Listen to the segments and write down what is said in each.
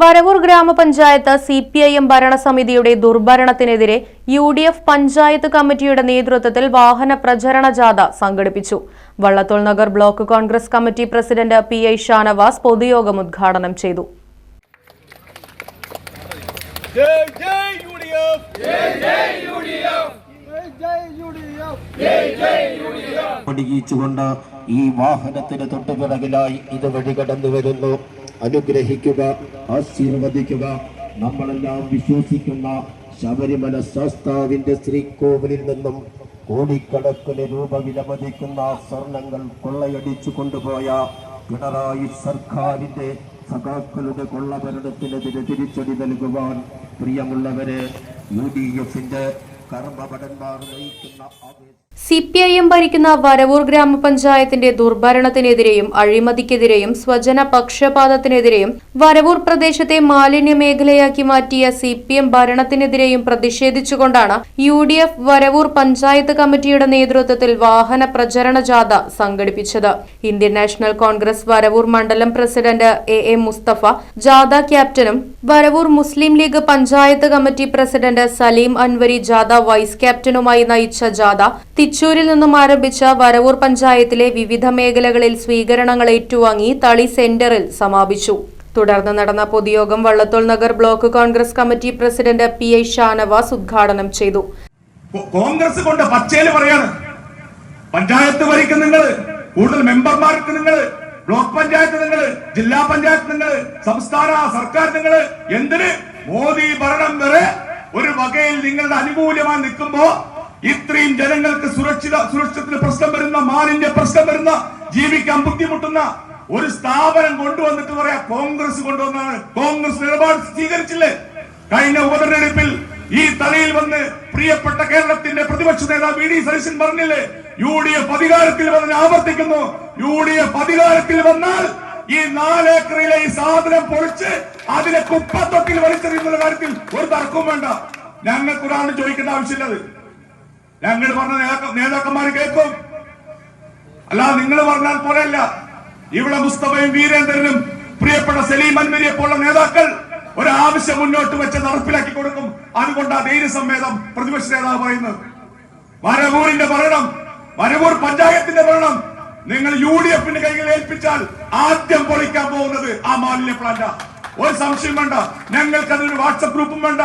Varavoor ഗ്രാമപഞ്ചായത്ത് C P I M ഭരണസമിതിയുടെ ദുർഭരണത്തിനെതിരെ U D F panchayat committee നേതൃത്വത്തിൽ വാഹന പ്രചരണ ജാഥ സംഘടിപ്പിച്ചു. Vallathol Nagar block Congress committee president P I Shanavas പൊതുയോഗം ഉദ്ഘാടനം ചെയ്തു. ജയ് ജയ് യുഡിഎഫ് ജയ് ജയ് യുഡിഎഫ് ജയ് ജയ് യുഡിഎഫ് പടിയിച്ചുകൊണ്ട് ഈ വാഹനത്തിന് തൊട്ടുപിറകിലായി ഇതുവഴി കടന്നു വരുന്നു. അനുഗ്രഹിക്കുക ആശീർവദിക്കുക. നമ്മളെല്ലാം വിശ്വസിക്കുന്ന ശബരിമല ശാസ്താവിന്റെ ശ്രീകോവിലിൽ നിന്നും കോടിക്കണക്കിന് രൂപ വിലമതിക്കുന്ന സ്വർണങ്ങൾ കൊള്ളയടിച്ചു കൊണ്ടുപോയ പിണറായി സർക്കാരിന്റെ സഖാക്കളുടെ കൊള്ളഭരണത്തിനെതിരെ തിരിച്ചടി നൽകുവാൻ പ്രിയമുള്ളവരെ യു ഡി എഫിന്റെ കർമ്മഭടന്മാർ നയിക്കുന്ന സി പി ഐ എം ഭരിക്കുന്ന വരവൂർ ഗ്രാമപഞ്ചായത്തിന്റെ ദുർഭരണത്തിനെതിരെയും അഴിമതിക്കെതിരെയും സ്വജന പക്ഷപാതത്തിനെതിരെയും വരവൂർ പ്രദേശത്തെ മാലിന്യ മേഖലയാക്കി മാറ്റിയ സി പി എം ഭരണത്തിനെതിരെയും പ്രതിഷേധിച്ചുകൊണ്ടാണ് U D F Varavoor panchayat committee നേതൃത്വത്തിൽ വാഹന പ്രചരണ ജാഥ സംഘടിപ്പിച്ചത്. ഇന്ത്യൻ നാഷണൽ കോൺഗ്രസ് വരവൂർ മണ്ഡലം പ്രസിഡന്റ് എ എ മുസ്തഫ ജാഥ ക്യാപ്റ്റനും Varavoor Muslim League panchayat committee president Saleem Anwari ജാഥ വൈസ് ക്യാപ്റ്റനുമായി നയിച്ച ജാഥ തിച്ചൂരിൽ നിന്നും ആരംഭിച്ച വരവൂർ പഞ്ചായത്തിലെ വിവിധ മേഖലകളിൽ സ്വീകരണങ്ങൾ ഏറ്റുവാങ്ങി തളി സെന്ററിൽ സമാപിച്ചു. തുടർന്ന് നടന്ന പൊതുയോഗം Vallathol Nagar block Congress committee president P I Shanavas ഉദ്ഘാടനം ചെയ്തു. കോൺഗ്രസ് കൊണ്ട് പച്ചയിൽ പറയാണ്. പഞ്ചായത്ത് ഭരിക്കുന്ന നിങ്ങൾ കൂടുതൽ മെമ്പർമാർക്ക് നിങ്ങൾ ബ്ലോക്ക് പഞ്ചായത്ത് നിങ്ങൾ ജില്ലാ പഞ്ചായത്ത് നിങ്ങൾ സംസ്ഥാന സർക്കാർ നിങ്ങൾ എന്തിന് മോദി ഭരണം വരെ ഒരു വകയിൽ നിങ്ങളുടെ അനുകൂലമായി നിൽക്കുമ്പോ ഇത്രയും ജനങ്ങൾക്ക് സുരക്ഷിത സുരക്ഷിതത്തിന് പ്രശ്നം വരുന്ന മാലിന്യ പ്രശ്നം വരുന്ന ജീവിക്കാൻ ബുദ്ധിമുട്ടുന്ന ഒരു സ്ഥാപനം കൊണ്ടുവന്നിട്ട് പറയാ കോൺഗ്രസ് കൊണ്ടുവന്നാണ്. കോൺഗ്രസ് നിലപാട് സ്വീകരിച്ചില്ലേ? കഴിഞ്ഞ ഉപതെരഞ്ഞെടുപ്പിൽ ഈ തലയിൽ വന്ന് പ്രിയപ്പെട്ട കേരളത്തിന്റെ പ്രതിപക്ഷ നേതാവ് വി ഡി സതീശൻ പറഞ്ഞില്ലേ? യു ഡി എഫ് അധികാരത്തിൽ വന്ന് ആവർത്തിക്കുന്നു. യു ഡി എഫ് അധികാരത്തിൽ വന്നാൽ ഈ നാലേക്കറിലെ ഈ സാധനം പൊളിച്ച് അതിനെ കുപ്പത്തൊട്ടിൽ വലിച്ചെറിയുന്ന കാര്യത്തിൽ ഒരു തർക്കവും വേണ്ട. ഞങ്ങൾക്കൊരാണ് ചോദിക്കേണ്ട ആവശ്യമില്ലത് ഞങ്ങൾ പറഞ്ഞ നേതാക്ക- നേതാക്കന്മാർ കേൾക്കും. അല്ല നിങ്ങൾ പറഞ്ഞാൽ പോലെയല്ല. ഇവിടെ മുസ്തഫയും വീരേന്ദ്രനും പ്രിയപ്പെട്ട സലീം അൻവരിയെ പോലുള്ള നേതാക്കൾ ഒരാവശ്യം മുന്നോട്ട് വെച്ച് നടപ്പിലാക്കി കൊടുക്കും. അതുകൊണ്ട് ആ ധൈര്യസമ്മേതം പ്രതിപക്ഷ നേതാവ് പറയുന്നത്. വരവൂരിന്റെ ഭരണം വരവൂർ പഞ്ചായത്തിന്റെ ഭരണം. നിങ്ങൾ യു ഡി എഫിന്റെ കയ്യിൽ ഏൽപ്പിച്ചാൽ ആദ്യം പൊളിക്കാൻ പോകുന്നത് ആ മാലിന്യ പ്ലാന്റാ. ഒരു സംശയം വേണ്ട. ഞങ്ങൾക്ക് അതിനൊരു വാട്സപ്പ് ഗ്രൂപ്പും വേണ്ട.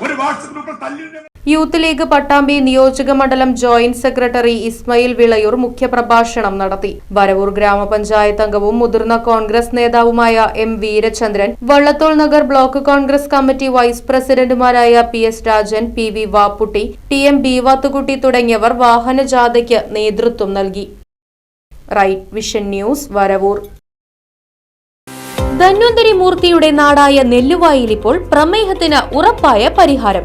ഒരു വാട്സപ്പ് ഗ്രൂപ്പിൽ തല്ലി യൂത്ത് ലീഗ് പട്ടാമ്പി നിയോജക മണ്ഡലം ജോയിന്റ് സെക്രട്ടറി ഇസ്മയിൽ വിളയൂർ മുഖ്യപ്രഭാഷണം നടത്തി. വരവൂർ ഗ്രാമപഞ്ചായത്ത് അംഗവും മുതിർന്ന കോൺഗ്രസ് നേതാവുമായ M Veerachandran Vallathol Nagar block Congress committee vice പ്രസിഡന്റുമാരായ P S Rajan P V Vapputty T M B Beevathukutty തുടങ്ങിയവർ വാഹനജാഥയ്ക്ക് നേതൃത്വം നൽകി. Right vision news Varavoor. Dhanvantari മൂർത്തിയുടെ നാടായ നെല്ലുവായിൽ ഇപ്പോൾ പ്രമേഹത്തിന് ഉറപ്പായ പരിഹാരം.